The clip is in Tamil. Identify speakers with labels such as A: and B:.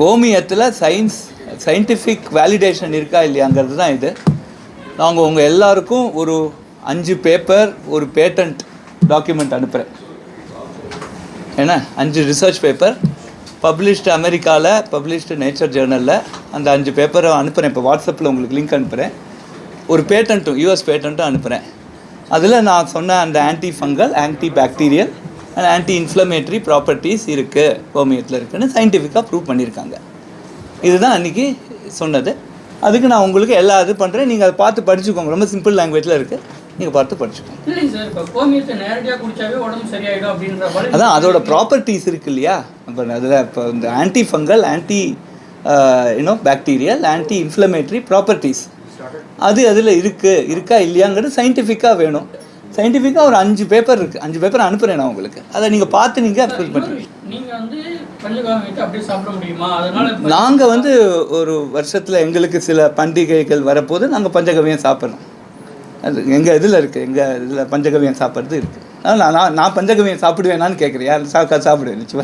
A: கோமியத்தில் சயின்ஸ் சயின்டிஃபிக் வேலிடேஷன் இருக்கா இல்லையாங்கிறது தான் இது. நாங்கள் உங்கள் எல்லாருக்கும் ஒரு அஞ்சு பேப்பர் ஒரு பேட்டன்ட் டாக்குமெண்ட் அனுப்புகிறேன் என்ன? அஞ்சு ரிசர்ச் பேப்பர் பப்ளிஷ்டு அமெரிக்காவில் பப்ளிஷ்டு நேச்சர் ஜேர்னலில் அந்த அஞ்சு பேப்பரை அனுப்புகிறேன் இப்போ வாட்ஸ்அப்பில் உங்களுக்கு லிங்க் அனுப்புகிறேன் ஒரு பேட்டன்ட்டும் யூஎஸ் பேட்டன்ட்டும் அனுப்புகிறேன் அதில் நான் சொன்ன அந்த anti fungal anti bacterial and anti inflammatory properties இருக்குது கோமியத்தில் இருக்குன்னு சயின்டிஃபிக்காக ப்ரூவ் பண்ணியிருக்காங்க. இதுதான் அன்றைக்கி சொன்னது. அதுக்கு நான் உங்களுக்கு எல்லா இது பண்ணுறேன் நீங்கள் அதை பார்த்து படிச்சுக்கோங்க. ரொம்ப சிம்பிள் லாங்குவேஜில் இருக்குது நீங்கள் பார்த்து படிச்சுக்கோங்க. அதான் அதோட ப்ராப்பர்ட்டிஸ் இருக்கு இல்லையா? இப்போ அதில் இப்போ இந்த anti fungal anti you know bacterial anti inflammatory properties அது அதில் இருக்குது இருக்கா இல்லையாங்கிறது சயின்டிஃபிக்காக வேணும். சயின்டிஃபிக்காக ஒரு அஞ்சு பேப்பர் இருக்குது அஞ்சு பேப்பர் அனுப்புகிறேன் நான் உங்களுக்கு. அதை நீங்கள் பார்த்து நீங்கள் அப்சர்வ் பண்ணுறீங்க
B: நீங்க வந்து அதனால
A: நாங்கள் ஒரு வருஷத்தில் எங்களுக்கு சில பண்டிகைகள் வரப்போது நாங்கள் பஞ்சகவியம் சாப்பிட்றோம். அது எங்கள் இதில் இருக்குது எங்கள் இதில் பஞ்சகவியம் சாப்பிட்றது இருக்குது நான் நான் நான் பஞ்சகவியம் சாப்பிடுவேனான்னு கேட்குறேன் யார் சாக்கா சாப்பிடுவேன் நிச்சயமாக